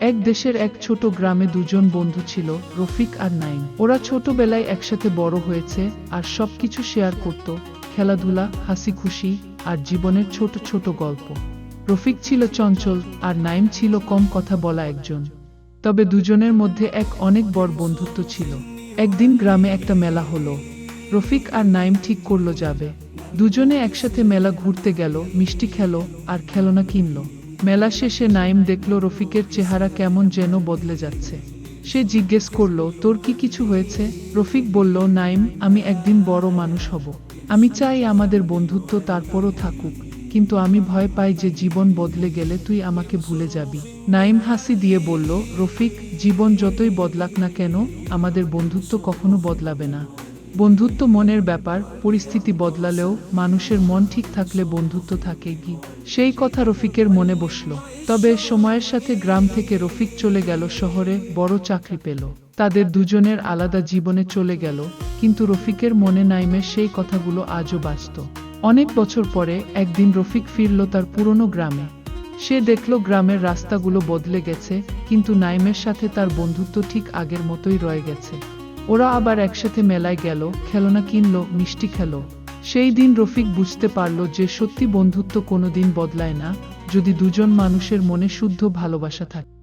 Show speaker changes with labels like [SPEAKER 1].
[SPEAKER 1] এক দেশের এক ছোট গ্রামে দুজন বন্ধু ছিল, রফিক আর নাইম। ওরা ছোটবেলায় একসাথে বড় হয়েছে আর সবকিছু শেয়ার করত, খেলাধুলা হাসি খুশি আর জীবনের ছোট ছোট গল্প। রফিক ছিল চঞ্চল আর নাইম ছিল কম কথা বলা একজন। তবে দুজনের মধ্যে এক অনেক বড় বন্ধুত্ব ছিল। একদিন গ্রামে একটা মেলা হলো। রফিক আর নাইম ঠিক করল যাবে। দুজনে একসাথে মেলা ঘুরতে গেল, মিষ্টি খেলো আর খেলনা কিনলো। মেলা শেষে নাইম দেখল রফিকের চেহারা কেমন যেন বদলে যাচ্ছে। সে জিজ্ঞেস করল, তোর কি কিছু হয়েছে? রফিক বলল, নাইম, আমি একদিন বড় মানুষ হব। আমি চাই আমাদের বন্ধুত্ব তারপরও থাকুক, কিন্তু আমি ভয় পাই যে জীবন বদলে গেলে তুই আমাকে ভুলে যাবি। নাইম হাসি দিয়ে বলল, রফিক, জীবন যতই বদলাক না কেন, আমাদের বন্ধুত্ব কখনো বদলাবে না। বন্ধুত্ব মনের ব্যাপার, পরিস্থিতি বদলালেও মানুষের মন ঠিক থাকলে বন্ধুত্ব থাকে কি? সেই কথা রফিকের মনে বসল। তবে সময়ের সাথে গ্রাম থেকে রফিক চলে গেল শহরে, বড় চাকরি পেল। তাদের দুজনের আলাদা জীবনে চলে গেল, কিন্তু রফিকের মনে নাইমে সেই কথাগুলো আজও বাঁচত অনেক বছর পরে একদিন রফিক ফিরল তার পুরনো গ্রামে। সে দেখল গ্রামের রাস্তাগুলো বদলে গেছে, কিন্তু নাইমের সাথে তার বন্ধুত্ব ঠিক আগের মতোই রয়ে গেছে। ওরা আবার একসাথে মেলায় গেল, খেলনা কিনল, মিষ্টি খেল। সেই দিন রফিক বুঝতে পারল যে সত্যি বন্ধুত্ব কোনোদিন বদলায় না, যদি দুজন মানুষের মনে শুদ্ধ ভালোবাসা থাকে।